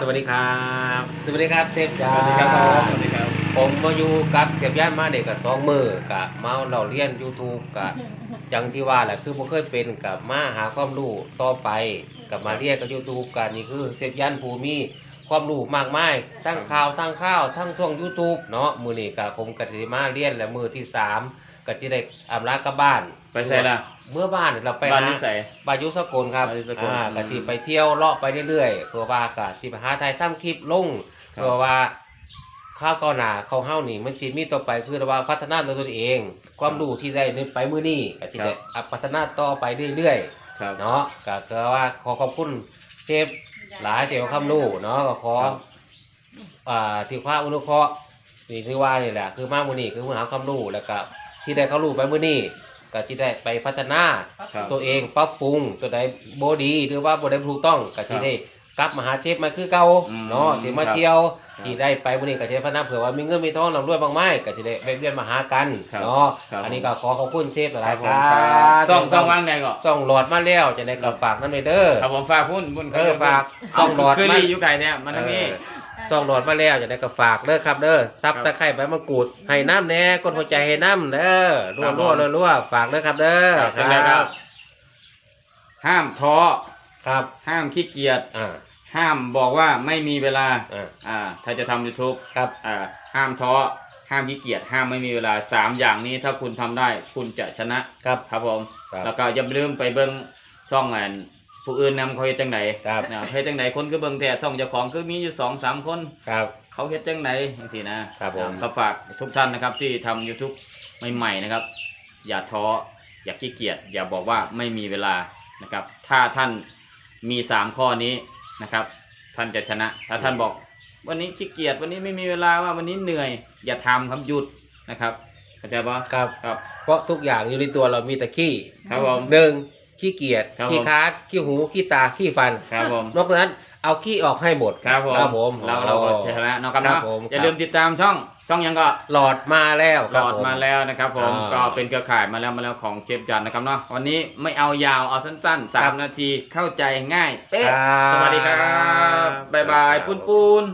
สวัสดีครับ สวัสดีครับเทพยาสวัสดีครับผมสวัสดีครับผมมาอยู่กับเทพยามาเด็กกับสองมือกับมาเราเรียน YouTube กับจังที่ว่าแหละคือผมเคยเป็นกับมาหาความรู้ต่อไปกับมาเรียนกับ YouTube กันนี่คือเทพยันภูมิความรู้มากมายทั้งข่าวทั้งข้าวทั้งช่วง YouTube เนาะมือนี้กับผมกับสิมาเรียนและมือที่สาม ก็จะได้อำลากลับบ้านไปใส่ละเมื่อบ้านเราไปบ้านหานิสัยบายุสกลครับบายุสกลอ่าอืมกะทิไปเที่ยวเลาะไปเรื่อยๆเพื่อว่ากะทิไปหาไทยทำคลิปลงครับ เพื่อว่าข้าวเก้าวหนาเขาวเฮ้านี่มันชีมีต่อไปคือว่าพัฒนาตัวเอง ความรู้ที่ได้ในไปมื้อนี้กะทิได้อะพัฒนาต่อไปเรื่อยครับๆเนาะก็คือว่าขอขอบคุณเชฟหลายเสียคำรู้เนาะก็ขอครับ อ่าที่ความอนุเคราะห์นี่คือว่านี่แหละคือมามื้อนี้คือมื้อหาความรู้แล้วก็ ที่ได้ความรู้ไปมื้อนี้ก็ที่ได้ไปพัฒนาครับ ตัวเองปรับปรุงตัวใดโบดีหรือว่าบ่ได้ถูกต้องก็ที่ได้กลับมาหาเชฟมาคือเก่าอืมเนาะที่มาครับเที่ยวครับที่ได้ไปวันนี้ก็จะพัฒนาเผื่อว่ามีเงินมีทองร่ำรวยบางไม้ก็สิได้แวะเวียนมาหากันครับเนาะครับ อันนี้ก็ขอขอบคุณเชฟหคลารัยบๆผคมรัครับบซ่องซ่องว่างไหนก่อนต้องหลอดมาแล้วจะได้ก็ฝากนั่นเลยเด้อ ครับผมฝากพุ่นบุญเออฝากเอาซ่องหลอดคือมา รีอยู่ไก่เนี่ยมาทางนี้เออ ต้องหลอดมาแล้วจะได้ก็ฝากเด้อครับเด้อซับครับตะไคร้ใบมะกรูดให้น้ำแหน่กดหัวใจให้น้ำเด้อรัครับผมวๆรัวๆฝากเด้อครับเด้อครับเป็นไงครับ ห้ามท้อครับ ห้ามขี้เกียจอ่าห้ามบอกว่าไม่มีเวลาอ่าอ่าถ้าจะทำ YouTube ครับอ่าห้ามท้อห้ามขี้เกียจห้ามไม่มีเวลาสามอย่างนี้ถ้าคุณทำได้ คุณจะชนะครับ ครับผมครับแล้วก็อย่าลืมไปเบิ่งช่องอัน ผู้อื่นนำเขาเฮ็ดจังไดครับ นะเฮ็ดจังไดคนคือเบิ่งแต่ช่องเจ้าของคือมีอยู่สองสามคน ครับ เขาเฮ็ดจังไดจังซี่นะครับผม ก็ฝากทุกท่านนะครับที่ทำ YouTube ใหม่ๆนะครับ อย่าท้ออย่าขี้เกียจอย่าบอกว่าไม่มีเวลานะครับ ถ้าท่านมีสามข้อนี้นะครับ ท่านจะชนะ ถ้าท่านบอก วันนี้ขี้เกียจวันนี้ไม่มีเวลาว่าวันนี้เหนื่อย อย่าทำครับหยุดนะครับเข้าใจปะครับ ครับ เพราะทุกอย่างอยู่ในตัวเรามีแต่ขี้ครับผม หนึ่ง ขี้เกียจครับขี้ผมคาดขี้หูขี้ตาขี้ฟันครับผมนอกจากนั้นเอาขี้ออกให้หมดครับผมครับผมเราเราก็ชนะเนาะครับครัเนาะบผมอย่าลืมติดตามช่องช่องยังก็ หลอดมาแล้วหคลรับอดผมมาแล้วนะครับผมอ่าก็เป็นเครือข่ายมาแล้วมาแล้วของเชฟจันนะครับเนาะวันนี้ไม่เอายาวเอาสั้นๆครัสามบนาทีเข้าใจง่ายเป๊ะครับ สวัสดีครับ บ๊ายบายครับปุ้นปูน